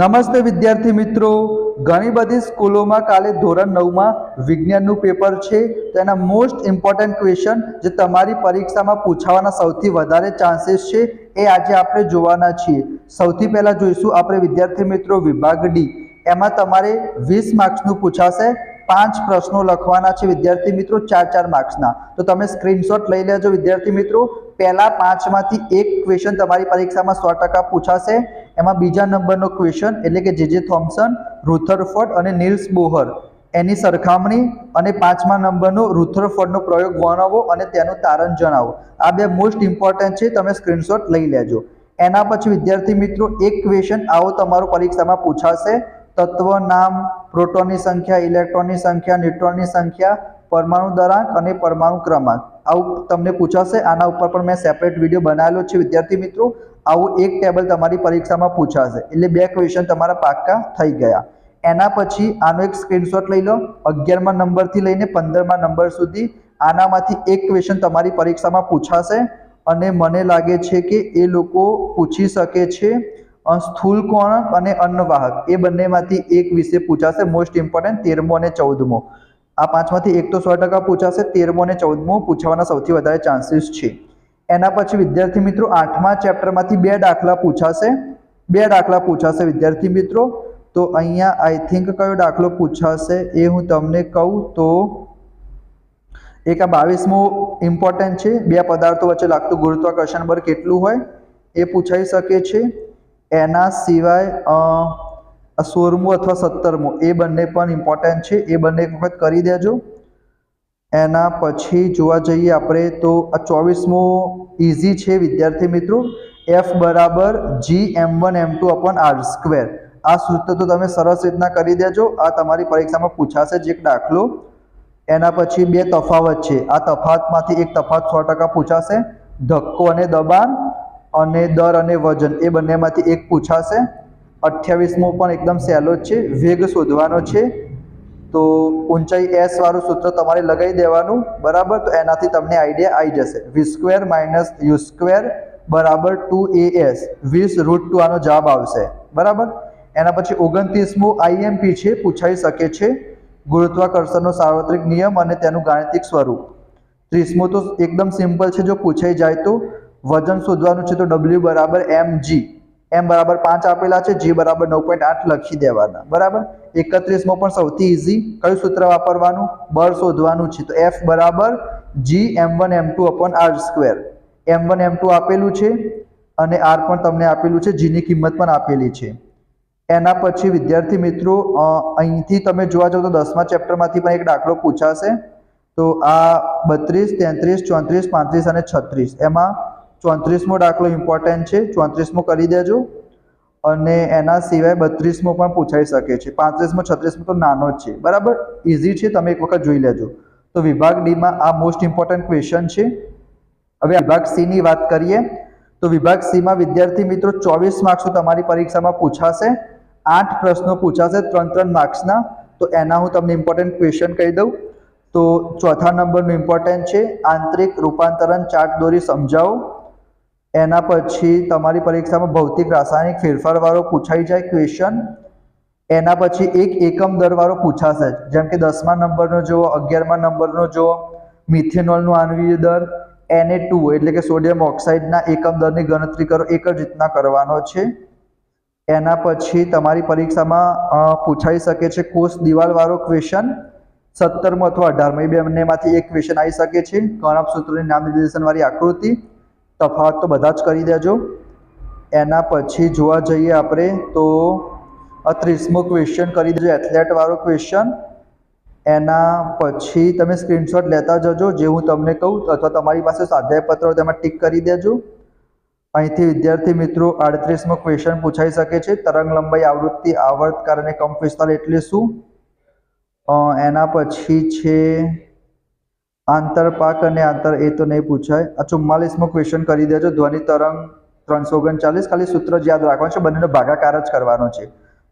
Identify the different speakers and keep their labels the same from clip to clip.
Speaker 1: નમસ્તે વિદ્યાર્થી મિત્રો. ઘણી બધી સ્કૂલોમાં કાલે ધોરણ નવમાં વિજ્ઞાનનું પેપર છે. તેના મોસ્ટ ઇમ્પોર્ટન્ટ ક્વેશ્ચન જે તમારી પરીક્ષામાં પૂછાવાના સૌથી વધારે ચાન્સીસ છે એ આજે આપણે જોવાના છીએ. સૌથી પહેલાં જોઈશું આપણે વિદ્યાર્થી મિત્રો વિભાગ ડી એમાં તમારે વીસ માર્ક્સનું પૂછાશે. પાંચ પ્રશ્નો લખવાના છે વિદ્યાર્થી મિત્રો, ચાર ચાર માર્ક્સના. તો તમે સ્ક્રીનશોટ લઈ લેજો વિદ્યાર્થી મિત્રો. પહેલા પાંચમાંથી એક ક્વેશ્ચન તમારી પરીક્ષામાં સો ટકા પૂછાશે. એમાં બીજા નંબરનો ક્વેશ્ચન એટલે કે જે જે થોમ્સન રુથરફોર્ડ અને નીલ્સ બોહર. એની સરખામણી અને પાંચમા નંબરનો રુથરફોર્ડનો પ્રયોગ વર્ણવો અને તેનું તારણ જણાવો. આ બે મોસ્ટ ઇમ્પોર્ટન્ટ છે, તમે સ્ક્રીનશોટ લઈ લેજો. એના પછી વિદ્યાર્થી મિત્રો, એક ક્વેશ્ચન આવો તમારો પરીક્ષામાં પૂછાશે. તત્વ નામ પ્રોટોનની સંખ્યા ઇલેક્ટ્રોનની સંખ્યા ન્યુટ્રોનની સંખ્યા પરમાણુ દરાંક અને પરમાણુ ક્રમાંક. આવું તમને પૂછાશે. આના ઉપર પણ મેં સેપરેટ વીડિયો બનાવેલો છે. વિદ્યાર્થી મિત્રો, આવું એક ટેબલ તમારી પરીક્ષામાં પૂછાશે. એટલે બે ક્વેશ્ચન તમારા પાક્કા થઈ ગયા. એના પછી આનો એક સ્ક્રીનશોટ લઈ લો. અગિયારમાં નંબરથી લઈને પંદરમા નંબર સુધી આનામાંથી એક ક્વેશ્ચન તમારી પરીક્ષામાં પૂછાશે. અને મને લાગે છે કે એ લોકો પૂછી શકે છે. સ્થૂલ કોણક અને અન્નવાહક. એ બંનેમાંથી એક વિશે પૂછાશે. મોસ્ટ ઇમ્પોર્ટન્ટ તેરમો અને ચૌદમો. આ પાંચમાંથી એક તો સો ટકા પૂછાશે, તેરમો અને ચૌદમો પૂછવાના સૌથી વધારે ચાન્સીસ છે. એના પછી વિદ્યાર્થી મિત્રો, આઠમા ચેપ્ટરમાંથી બે દાખલા પૂછાશે. બે દાખલા પૂછાશે વિદ્યાર્થી મિત્રો. તો અહીંયા આઈ થિંક કયો દાખલો પૂછાશે એ હું તમને કહું તો એક આ બાવીસમો ઇમ્પોર્ટન્ટ છે. બે પદાર્થો વચ્ચે લાગતું ગુરુત્વાકર્ષણ બળ કેટલું હોય એ પૂછાઈ શકે છે. એના સિવાય આ સોળમું અથવા સત્તરમું, એ બંને પણ ઇમ્પોર્ટન્ટ છે. એ બંને એક વખત કરી દેજો. એના પછી જોવા જઈએ આપણે તો આ ચોવીસમો ઇઝી છે, વિદ્યાર્થી મિત્રો. એફ બરાબર G M one M two upon R square આ સૂત્ર તો તમે સરસ રીતના કરી દેજો. આ તમારી પરીક્ષામાં પૂછાશે જ દાખલો. એના પછી બે તફાવત છે. આ તફાવતમાંથી એક તફાવત સો ટકા પૂછાશે. ધક્કો અને દબાણ અને દર અને વજન, એ બંનેમાંથી એક પૂછાશે. અઠ્યાવીસમો પણ એકદમ સહેલો જ છે, વેગ શોધવાનો છે. તો ઊંચાઈ એસ વાળું સૂત્ર તમારે લગાવી દેવાનું, બરાબર? તો એનાથી તમને આઈડિયા આવી જશે. V square minus U square બરાબર ટુ એ એસ વીસ રૂટ ટુ આનો જવાબ આવશે. બરાબર? એના પછી ઓગણત્રીસમું આઈએમપી છે, પૂછાઈ શકે છે. ગુરુત્વાકર્ષણનો સાર્વત્રિક નિયમ અને તેનું ગાણિતિક સ્વરૂપ. ત્રીસમું તો એકદમ સિમ્પલ છે, જો પૂછાઈ જાય તો. વજન શોધવાનું છે તો ડબલ્યુ બરાબર એમ જી એમ બરાબર પાંચ આપેલા છે, જી બરાબર નવ પોઈન્ટ આઠ લખી દેવાના. બરાબર? એકત્રીસમાં પણ સૌથી ઇઝી કયું સૂત્ર વાપરવાનું? બળ શોધવાનું છે. તો એફ બરાબર G M one M two upon R square M one M two આપેલું છે અને આર પણ તમને આપેલું છે જીની કિંમત પણ આપેલી છે. એના પછી, વિદ્યાર્થી મિત્રો અહીંથી તમે જોવા જાઓ તો દસમા ચેપ્ટરમાંથી પણ એક દાખલો પૂછાશે. તો આ બત્રીસ, તેત્રીસ, ચોત્રીસ, પાંત્રીસ અને છત્રીસ. એમાં ચોત્રીસમો દાખલો ઇમ્પોર્ટન્ટ છે. ચોત્રીસમો કરી દેજો. અને એના સિવાય બત્રીસમો પણ પૂછાઈ શકે છે. પાંત્રીસમો, છત્રીસમો તો નાનો જ છે. બરાબર? ઇઝી છે. તમે એક વખત જોઈ લેજો. તો વિભાગ ડીમાં આ મોસ્ટ ઇમ્પોર્ટન્ટ ક્વેશ્ચન છે. હવે વિભાગ સીની વાત કરીએ. તો વિભાગ સીમાં વિદ્યાર્થી મિત્રો ચોવીસ માર્ક્સો તમારી પરીક્ષામાં પૂછાશે. આઠ પ્રશ્નો પૂછાશે ત્રણ ત્રણ માર્ક્સના તો એના હું તમને ઇમ્પોર્ટન્ટ ક્વેશ્ચન કહી દઉં. તો ચોથા નંબરનું ઇમ્પોર્ટન્ટ છે. આંતરિક રૂપાંતરણ ચાર્ટ દોરી સમજાવો. એના પછી તમારી પરીક્ષામાં ભૌતિક રાસાયણિક ફેરફારવાળો પૂછાઈ જાય ક્વેશ્ચન એના પછી એક એકમ દરવાળો પૂછાશે. જેમ કે દસમા નંબરનો જુઓ, અગિયારમા નંબરનો જુઓ, મિથેનોલનો આણ્વીય દર એને ટુ, એટલે કે સોડિયમ ઓક્સાઇડના એકમ દરની ગણતરી કરો, એક જ રીતના કરવાનો છે. એના પછી તમારી પરીક્ષામાં પૂછાઈ શકે છે કોષ દિવાલવાળો ક્વેશ્ચન સત્તરમો અથવા અઢારમો, એ બંનેમાંથી એક ક્વેશ્ચન આવી શકે છે. કર્ણક સૂત્રની નામ નિર્દેશનવાળી આકૃતિ. તફાવત તો બધા જ કરી દેજો. એના પછી જોવા જઈએ આપણે તો ત્રીસમો ક્વેશ્ચન કરી દેજો એથ્લેટ વાળો ક્વેશ્ચન એના પછી તમે સ્ક્રીનશોટ લેતા જજો, જે હું તમને કહું, અથવા તમારી પાસે સ્વાધ્યાય પત્ર તેમાં ટીક કરી દેજો. અહીંથી વિદ્યાર્થી મિત્રો આડત્રીસમો ક્વેશ્ચન પૂછાઈ શકે છે. તરંગ લંબાઈ, આવૃત્તિ આવર્તકાર અને કંપ વિસ્તાર એટલે શું? એના પછી છે આંતરપાક અને આંતર એ તો નહીં પૂછાય. આ ચુમ્માલીસમો ક્વેશ્ચન કરી દેજો. ધ્વનિ તરંગ ત્રણસો ઓગણચાલીસ ખાલી સૂત્ર જ યાદ રાખવાનું છે. બંનેનો ભાગાકાર જ કરવાનો છે.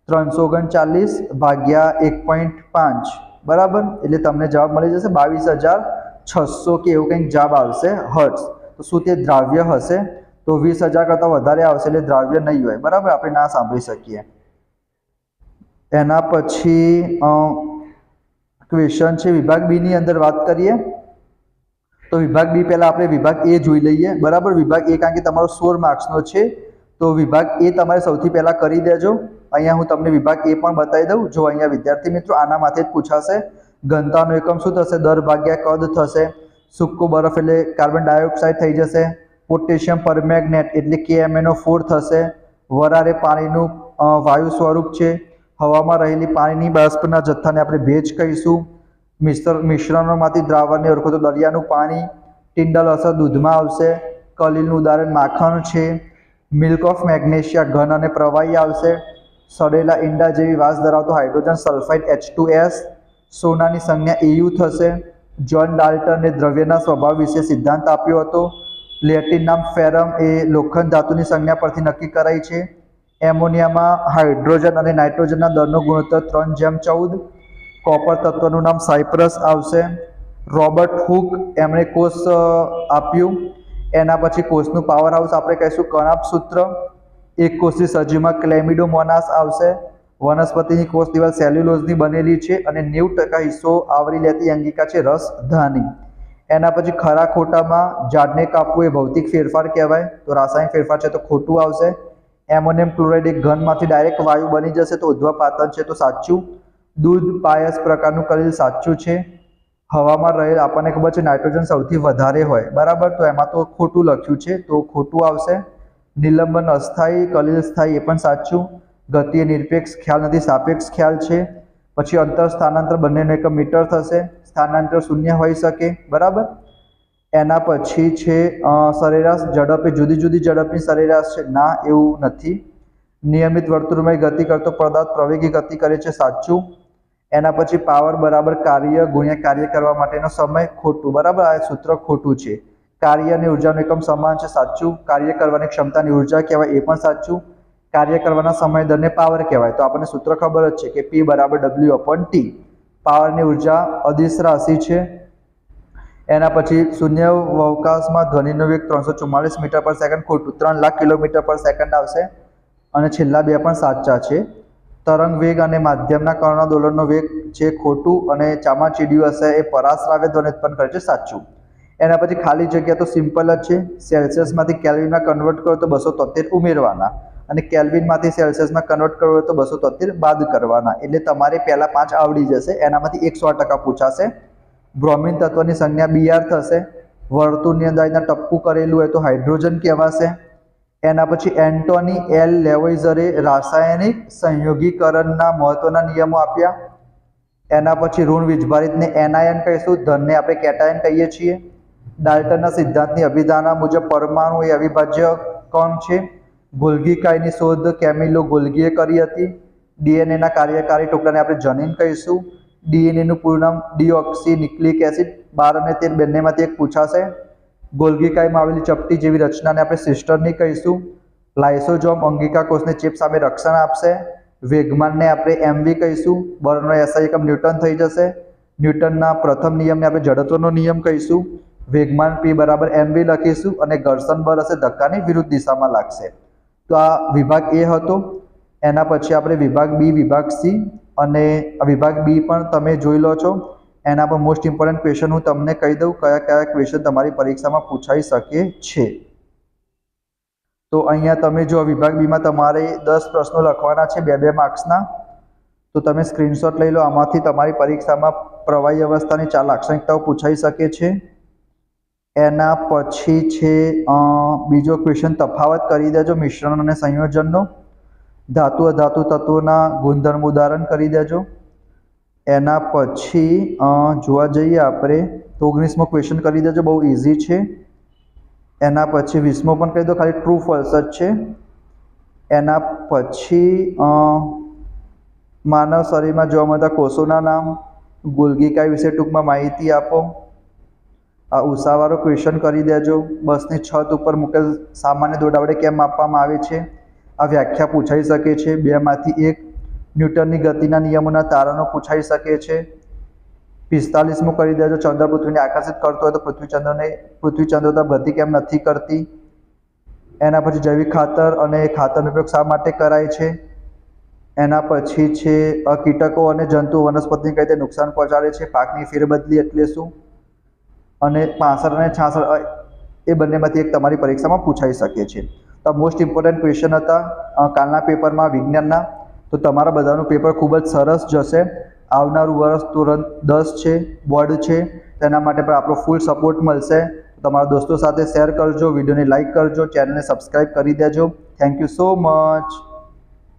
Speaker 1: ત્રણસો ઓગણચાલીસ ભાગ્યા એક પોઈન્ટ પાંચ. બરાબર? એટલે તમને જવાબ મળી જશે બાવીસ હજાર છસો કે એવું કંઈક જવાબ આવશે. હર્ટ્સ તો શું તે દ્રાવ્ય હશે? તો વીસ હજાર કરતાં વધારે આવશે એટલે દ્રાવ્ય નહીં હોય. બરાબર? આપણે ના સાંભળી શકીએ. એના પછી ક્વેશ્ચન છે. વિભાગ બીની અંદર વાત કરીએ. તો વિભાગ બી પહેલાં આપણે વિભાગ એ જોઈ લઈએ. બરાબર? વિભાગ એ કારણ કે તમારો સોળ માર્ક્સનો છે. તો વિભાગ એ તમારે સૌથી પહેલાં કરી દેજો. અહીંયા હું તમને વિભાગ એ પણ બતાવી દઉં. જો અહીંયા વિદ્યાર્થી મિત્રો આના માથે જ પૂછાશે. ઘનતાનો એકમ શું થશે? દર ભાગ્યા કદ થશે. સૂકો બરફ એટલે કાર્બન ડાયોક્સાઇડ થઈ જશે. પોટેશિયમ પરમેગ્નેટ એટલે કે એમએનો ફોર થશે. વરારે પાણીનું વાયુ સ્વરૂપ છે. હવામાં રહેલી પાણીની બાષ્પના જથ્થાને આપણે ભેજ કહીશું. મિશ્ર મિશ્રણોમાંથી દ્રાવણને ઓળખો તો દરિયાનું પાણી, ટિંડલ અસર દૂધમાં આવશે, કલીલનું ઉદાહરણ માખણ છે, મિલ્ક ઓફ મેગ્નેશિયા ઘન અને પ્રવાહી આવશે, સડેલા ઈંડા જેવી વાસ ધરાવતો hydrogen sulphide H two S સોનાની સંજ્ઞા એયુ થશે, જ્હોન ડાલ્ટને દ્રવ્યના સ્વભાવ વિશે સિદ્ધાંત આપ્યો હતો, લેટિન નામ ફેરમ એ લોખંડ ધાતુની સંજ્ઞા પરથી નક્કી કરાઈ છે, એમોનિયામાં હાઇડ્રોજન અને નાઇટ્રોજનના દરનો ગુણોત્તર ત્રણ જેમ ચૌદ કોપર તત્વનું નામ સાયપ્રસ આવશે. રોબર્ટ હુક એમણે કોષ આપ્યું. એના પછી કોષનું પાવર હાઉસ આપણે કહીશું કણાપ સૂત્ર. એક કોષી સજીવમાં ક્લેમિડોમોનાસ આવશે. વનસ્પતિની કોષ દિવાલ સેલ્યુલોઝની બનેલી છે અને નેવું ટકા હિસ્સો આવરી લેતી અંગિકા છે રસધાની એના પછી ખરા ખોટામાં ઝાડને કાપવું એ ભૌતિક ફેરફાર કહેવાય. તો રાસાયણિક ફેરફાર છે તો ખોટું આવશે. એમોનિયમ ક્લોરાઇડ એક ઘનમાંથી ડાયરેક્ટ વાયુ બની જશે તો ઉધ્વાપાતન છે તો સાચું. દૂધ, પાયસ પ્રકારનું કરેલ સાચું છે. હવામાં રહેલ આપણને ખબર છે, નાઇટ્રોજન સૌથી વધારે હોય. બરાબર? તો એમાં તો ખોટું લખ્યું છે, તો ખોટું આવશે. નિલંબન અસ્થાયી, કલિલ સ્થાયી, એ પણ સાચું. ગતિ નિરપેક્ષ ખ્યાલ નથી, સાપેક્ષ ખ્યાલ છે. પછી અંતર, સ્થાનાંતર બંનેનો એક મીટર થશે. સ્થાનાંતર શૂન્ય હોઈ શકે. બરાબર? એના પછી છે સરેરાશ ઝડપે, જુદી જુદી ઝડપની સરેરાશ છે. ના, એવું નથી. નિયમિત વર્તુળમય ગતિ કરતો પદાર્થ પ્રવેગી ગતિ કરે છે, સાચું. એના પછી પાવર બરાબર કાર્ય ગુણ્યા કાર્ય કરવા માટેનો સમય ખોટું, બરાબર? આ સૂત્ર ખોટું છે. કાર્ય અને ઉર્જાનો એકમ સમાન છે, સાચું. કાર્ય કરવાની ક્ષમતાની ઊર્જા કહેવાય એ પણ સાચું. કાર્ય કરવાના સમય દરને પાવર કહેવાય. તો આપણને સૂત્ર ખબર જ છે કે પી બરાબર ડબલ્યુ અપોન ટી પાવરની ઊર્જા અદિશ રાશિ છે. એના પછી શૂન્ય અવકાશમાં ધ્વનિનો વેગ ત્રણસો ચુમ્માલીસ મીટર પર સેકન્ડ, ખોટું. ત્રણ લાખ કિલોમીટર પર સેકન્ડ આવશે. અને છેલ્લા બે પણ સાચા છે. તરંગ વેગ અને માધ્યમના કર્ણદોલનનો વેગ જે ખોટું અને ચામાચીડિયું હશે એ પરાશ્રાવ્ય ધ્વનિ ઉત્પન્ન કરે છે સાચું. એના પછી ખાલી જગ્યા તો સિમ્પલ જ છે. સેલ્સિયસમાંથી કેલ્વિનમાં કન્વર્ટ કરો તો બસો તોતેર ઉમેરવાના અને કેલ્વિનમાંથી સેલ્સિયસમાં કન્વર્ટ કરવો તો બસો તોતેર બાદ કરવાના. એટલે તમારે પહેલાં પાંચ આવડી જશે, એનામાંથી એકસો ટકા પૂછાશે. બ્રોમિન તત્વની સંજ્ઞા બીઆર થશે. વર્તુળની અંદર ટપકું કરેલું હોય તો હાઇડ્રોજન કહેવાશે. એના પછી એન્ટોની એલ લેવોઇઝરે રાસાયણિક સંયોગીકરણના મહત્વના નિયમો આપ્યા. એના પછી ઋણ વીજભારિતને એનાયન કહીશું, ધનને આપણે કેટાયન કહીએ છીએ. ડાલ્ટનના સિદ્ધાંતની અભિધાના મુજબ પરમાણુ એ અવિભાજ્ય કોણ છે. ગોલગીકાયની શોધ કેમિલો ગોલગીએ કરી હતી. ડીએનએના કાર્યકારી ટુકડાને આપણે જનીન કહીશું. ડીએનએનું પૂરું નામ ડીઓક્સી ન્યુક્લિક એસિડ. બાર અને તેર બંનેમાંથી એક પૂછાશે. ગોલ્ગીકાયમાં આવેલી ચપટી જેવી રચનાને આપણે સિસ્ટરની કહીશું. લાઇસોજોમ અંગિકા કોષને ચેપ સામે રક્ષણ આપશે. વેગમાનને આપણે એમવી કહીશું. બર્નનો એસઆઈ એકમ ન્યૂટન થઈ જશે. ન્યૂટનના પ્રથમ નિયમને આપણે જડત્વનો નિયમ કહીશું. વેગમાન પી બરાબર એમવી લખીશું અને ઘર્ષણ બળ હશે ધક્કાની વિરુદ્ધ દિશામાં લાગશે. તો આ વિભાગ એ હતો. એના પછી આપણે વિભાગ બી, વિભાગ સી અને વિભાગ બી પણ તમે જોઈ લો છો. એના પર મોસ્ટ ઇમ્પોર્ટન્ટ ક્વેશ્ચન હું તમને કહી દઉં કયા કયા ક્વેશ્ચન તમારી પરીક્ષામાં પૂછાઈ શકે છે. તો અહીંયા તમે જો વિભાગ બીમાં તમારે દસ પ્રશ્નો લખવાના છે, બે બે માર્ક્સના, તો તમે સ્ક્રીનશોટ લઈ લો, આમાંથી તમારી પરીક્ષામાં પ્રવાહી અવસ્થાની ચાર લાક્ષણિકતાઓ પૂછાઈ શકે છે. એના પછી છે બીજો ક્વેશ્ચન તફાવત કરી દેજો મિશ્રણ અને સંયોજનનો. ધાતુ અધાતુ તત્વોના ગુણધર્મ ઉદાહરણ કરી દેજો. એના પછી જોવા જઈએ આપણે, તો ઓગણીસમો ક્વેશ્ચન કરી દેજો બહુ ઇઝી છે. એના પછી વીસમો પણ કહી દો, ખાલી ટ્રુ ફોલ્સ જ છે. એના પછી માનવ શરીરમાં જોવા મળતા કોષોના નામ ગુલગીકા વિશે ટૂંકમાં માહિતી આપો. આ ઉષાવાળો ક્વેશ્ચન કરી દેજો. બસની છત ઉપર મૂકેલ સામાન્ય દોડાવડે કેમ આપવામાં આવે છે? આ વ્યાખ્યા પૂછાઈ શકે છે. બેમાંથી એક ન્યૂટનની ગતિના નિયમોના તારણો પૂછાઈ શકે છે. પિસ્તાલીસમું કરી દેજો. ચંદ્ર પૃથ્વીને આકર્ષિત કરતો હોય તો પૃથ્વીચંદ્રને ચંદ્રને તો ગતિ કેમ નથી કરતી? એના પછી જૈવિક ખાતર અને ખાતરનો ઉપયોગ શા માટે કરાય છે? એના પછી છે કીટકો અને જંતુ વનસ્પતિને કઈ રીતે નુકસાન પહોંચાડે છે? પાકની ફેરબદલી એટલે શું? અને પાસઠ અને છાસઠ એ બંનેમાંથી એક તમારી પરીક્ષામાં પૂછાઈ શકે છે. તો મોસ્ટ ઇમ્પોર્ટન્ટ ક્વેશ્ચન હતા કાલના પેપરમાં વિજ્ઞાનના. તો તમારા બધાનું પેપર ખૂબ જ સરસ જશે. આવનારું વર્ષ ધોરણ દસ છે, બોર્ડ છે, તેના માટે પણ આપણો ફૂલ સપોર્ટ મળશે. તમારા દોસ્તો સાથે શેર કરજો, વિડીયોને લાઇક કરજો ચેનલને સબસ્ક્રાઈબ કરી દેજો. Thank you so much